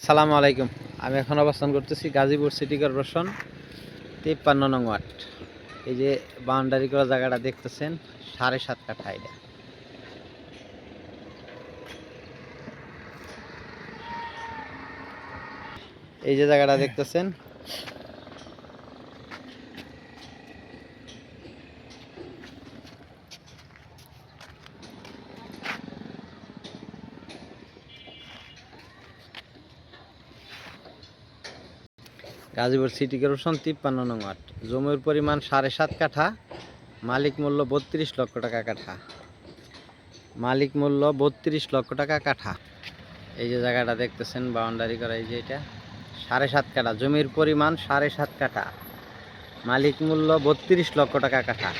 আসসালামু আলাইকুম। আমি এখন অবস্থান করতেছি গাজীপুর সিটি কর্পোরেশন তিপ্পান্ন নং ওয়ার্ড। এই যে বাউন্ডারি করা জায়গাটা দেখতেছেন, সাড়ে সাত কাঠা এটা এই যে জায়গাটা দেখতেছেন গাজীপুর সিটি কর্পোরেশন তিপ্পান্ন নং ওয়ার্ড। জমির পরিমাণ সাড়ে সাত কাঠা, মালিক মূল্য বত্রিশ লক্ষ টাকা কাঠা। মালিক মূল্য বত্রিশ লক্ষ টাকা কাঠা। এই যে জায়গাটা দেখতেছেন বাউন্ডারি করা এই যে এটা, সাড়ে সাত কাঠা। জমির পরিমাণ সাড়ে সাত কাঠা, মালিক মূল্য বত্রিশ লক্ষ টাকা কাঠা।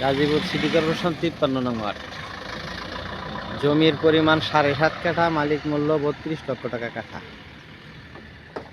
গাজীপুর সিটি কর্পোরেশন তিপ্পান্ন নং ওয়ার্ড। জমির পরিমাণ সাড়ে সাত কাঠা, মালিক মূল্য বত্রিশ লক্ষ টাকা কাঠা।